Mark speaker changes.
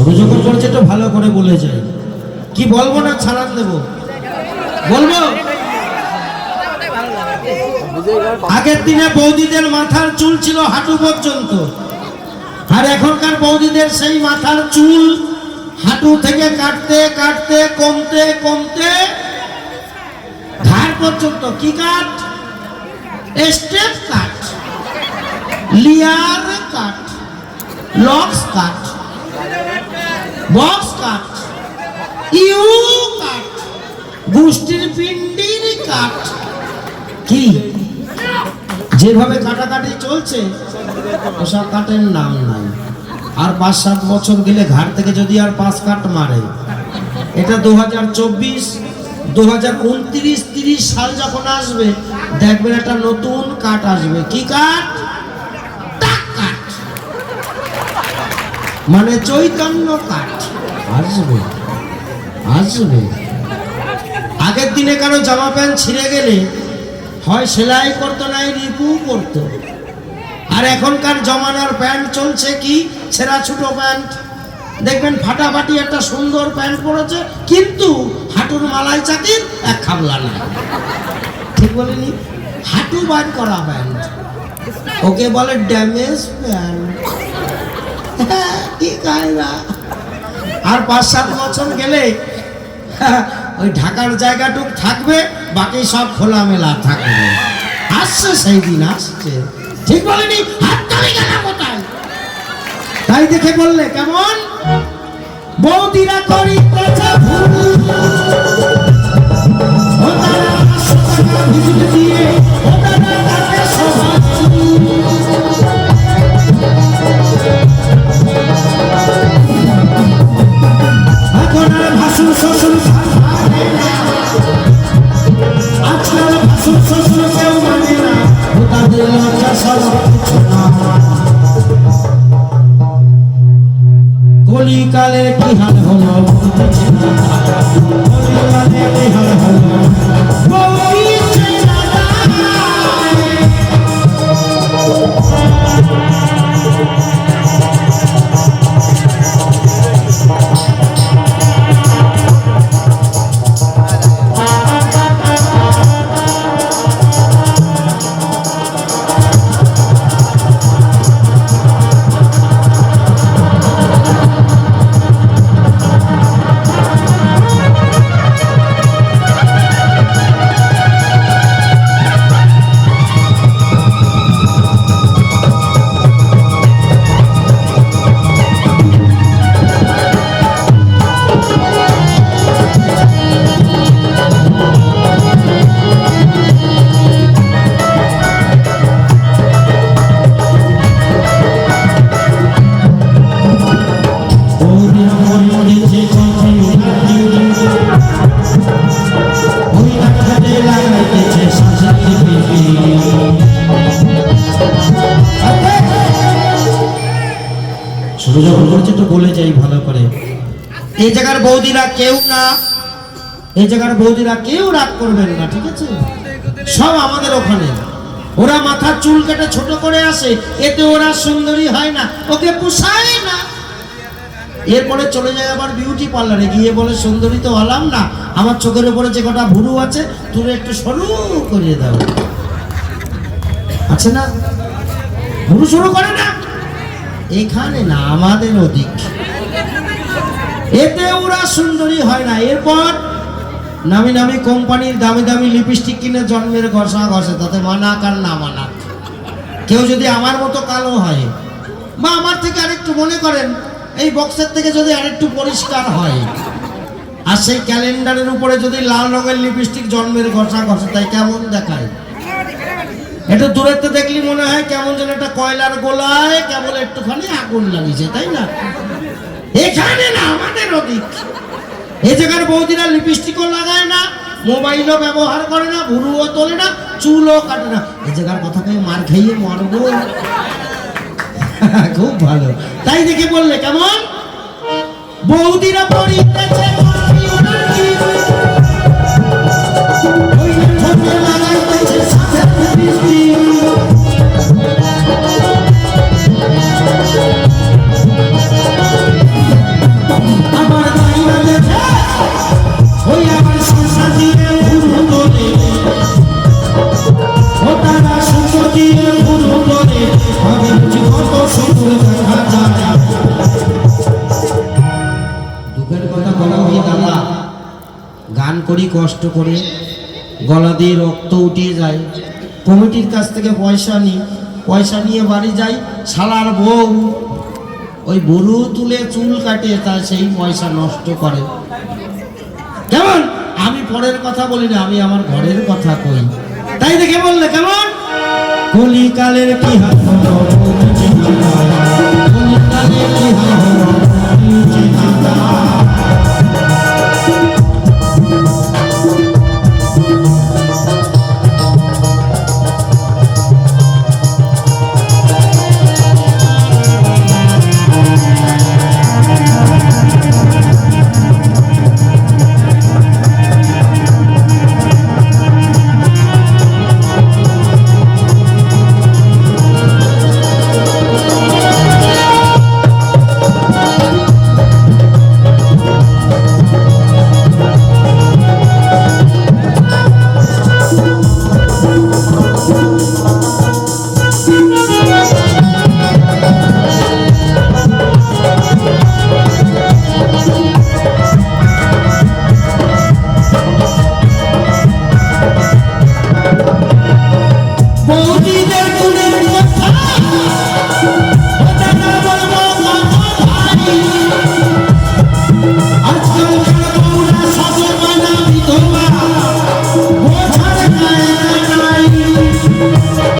Speaker 1: শুরু যখন তো ভালো করে বলে যায়। কি বলব না ছাড়ান দেবো? বলব? আগের দিনে বৌদিদের মাথার চুল ছিল হাঁটু পর্যন্ত। আর এখনকার বৌদিদের সেই মাথার চুল হাঁটু থেকে কাটতে কাটতে, কমতে কমতে ঘাড় পর্যন্ত। কি কাট স্টেপ কাট লিয়ার cut locks cut box cut ইউ কাট গোষ্ঠীর পিণ্ডির কাট কি? যেভাবে কাটাকাটি চলছে ওসব কাটের নাম নাই। আর পাঁচ সাত বছর গেলে ঘাট থেকে যদি আর পাঁচ কাট মারে। এটা দু হাজার চব্বিশ দু হাজার উনত্রিশ, তিরিশ সাল যখন আসবে, দেখবেন একটা নতুন কাট আসবে। কি কাট মানে চৈতন্য কাঠ আসবে আসবে। আগের দিনে কারও জামা প্যান্ট ছিঁড়ে গেলে হয় সেলাই করতো নাই রিপু করতো। আর এখনকার জমানার প্যান্ট চলছে কি? ছেঁড়া ছোট প্যান্ট। দেখবেন ফাটাফাটি একটা সুন্দর প্যান্ট পরেছে, কিন্তু হাঁটুর মালাই চাকির এক খাবলা নাই। ঠিক বলিনি? হাঁটু বার করা প্যান্ট। ওকে বলে ড্যামেজ প্যান্ট। আর পাঁচ সাত বছর গেলে, ওই ঢাকার জায়গাটুক থাকবে, বাকি সব খোলামেলা থাকবে। আসছে সেই দিন, আসছে। ঠিক বলেনি? তাই দেখে বললে, কেমন? বৌদিরা করিতেছে কলিকালে কি হাল। হলো বলতেছে কি হাল হলো বলে যাই ভালো করে। এই জায়গার বৌদিরা কেউ না এই জায়গার বৌদিরা কেউ রাগ করবেন না, ঠিক আছে? সব আমাদের ওখানে। ওরা মাথার চুল কেটে ছোট করে আসে, এতে ওরা সুন্দরী হয় না, ওকে পোষায় না। এরপরে চলে যায় আবার বিউটি পার্লারে গিয়ে বলে, সুন্দরী তো হলাম না, আমার চোখের উপরে যে কটা ভুরু আছে তুমি একটু সরু করিয়ে দাও। আছে না? ভুরু শুরু করে না? এখানে না, আমাদের ওদিক। এতে ওরা সুন্দরী হয় না। এরপর নামি নামি কোম্পানির দামি দামি লিপস্টিক কিনে জন্মের ঘষা ঘষে, তাতে মানাক আর না মানাক। কেউ যদি আমার মতো কালো হয়, বা আমার থেকে আরেকটু মনে করেন, এই বক্সের থেকে যদি আরেকটু পরিষ্কার হয়, আর সেই ক্যালেন্ডারের উপরে যদি লাল রঙের লিপস্টিক জন্মের ঘষা ঘষে, তাই কেমন দেখায়? এটা দূরেতে দেখলি মনে হয় কেমন যেন একটা কয়লার গোলায় কেবল একটুখানি আগুন লাগিয়েছে, তাই না? এখানে না, আমাদের ওদিক। এই জায়গার বৌদিরা লিপস্টিকও লাগায় না, মোবাইলও ব্যবহার করে না, ভুরুও তোলে না, চুলও কাটে না। এই জায়গার কথা কয়ে মার খাইয়ে মরবো। খুব ভালো। তাই দেখে বললে, কেমন? বৌদিরা পড়িতেছে কষ্ট করে গলা দিয়ে রক্ত উঠিয়ে যায়। কমিটির কাছ থেকে পয়সা নিই পয়সা নিয়ে বাড়ি যাই। শালার বউ ওই গরু তুলে চুল কাটে, তা সেই পয়সা নষ্ট করে। কেমন? আমি পরের কথা বলি না, আমি আমার ঘরের কথা কই। তাই দেখে বললে কেমন? কলিকালের কি হাত বৌদিদের গুণের